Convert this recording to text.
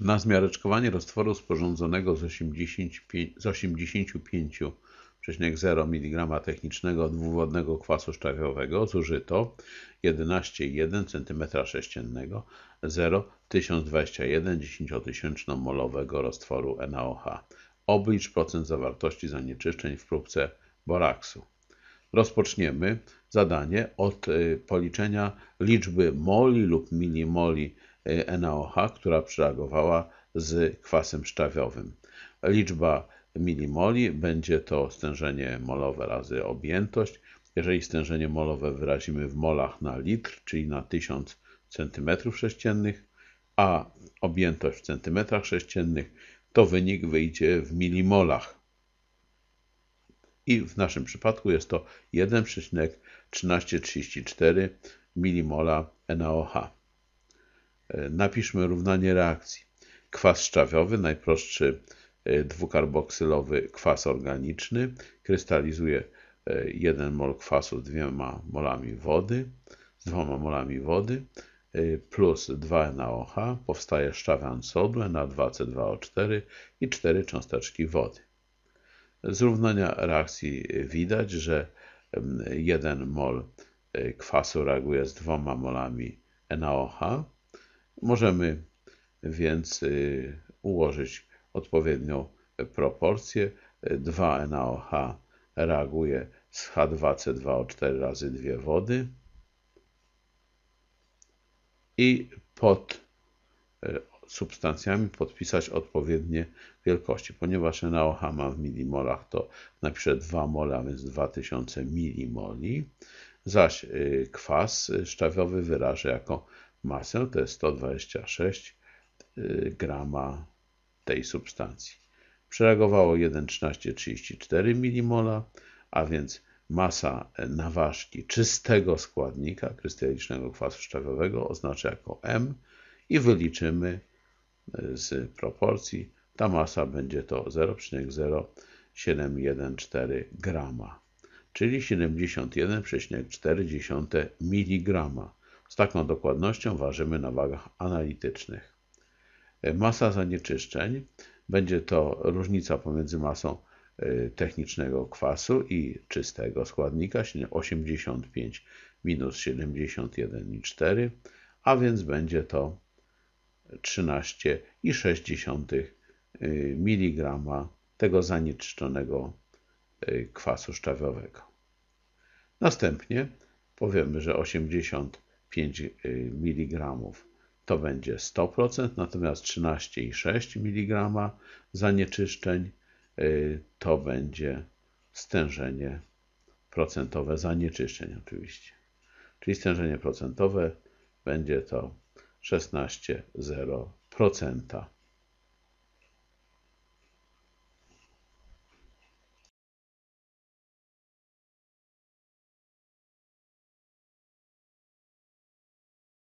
Na zmiareczkowanie roztworu sporządzonego z 85,0 mg technicznego dwuwodnego kwasu szczawiowego zużyto 11,1 cm3 0,1021 molowego roztworu NaOH. Oblicz procent zawartości zanieczyszczeń w próbce boraksu. Rozpoczniemy zadanie od y, policzenia liczby moli lub milimoli NaOH, która przereagowała z kwasem szczawiowym. Liczba milimoli będzie to stężenie molowe razy objętość. Jeżeli stężenie molowe wyrazimy w molach na litr, czyli na 1000 cm3, a objętość w centymetrach sześciennych, to wynik wyjdzie w milimolach. I w naszym przypadku jest to 1,1334 milimola NaOH. E, napiszmy równanie reakcji. Kwas szczawiowy, najprostszy e, dwukarboksylowy kwas organiczny, krystalizuje 1 e, mol kwasu z dwiema molami wody, z dwoma molami wody Y, plus 2 NaOH powstaje szczawian sodu Na2C2O4 i 4 cząsteczki wody. Z równania reakcji widać, że 1 mol y, kwasu reaguje z 2 molami NaOH. Możemy więc y, ułożyć odpowiednią proporcję. 2 NaOH reaguje z H2C2O4 razy 2 wody i pod e, substancjami podpisać odpowiednie wielkości. Ponieważ NaOH ma w milimolach, to napiszę 2 mol, a więc 2000 milimoli, zaś e, kwas szczawiowy wyrażę jako masę, to jest 126 e, grama tej substancji. Przereagowało 1,1334 milimola, a więc Masa naważki czystego składnika krystalicznego kwasu szczawiowego oznacza jako M i wyliczymy z proporcji. Ta masa będzie to 0,0714 grama, czyli 71,4 mg. Z taką dokładnością ważymy na wagach analitycznych. Masa zanieczyszczeń będzie to różnica pomiędzy masą Y, technicznego kwasu i czystego składnika 85 minus 71,4, a więc będzie to 13,6 y, mg tego zanieczyszczonego kwasu szczawiowego. Następnie powiemy, że 85 mg to będzie 100%, natomiast 13,6 mg zanieczyszczeń Y, to będzie stężenie procentowe zanieczyszczeń oczywiście. Czyli stężenie procentowe będzie to 16,0%.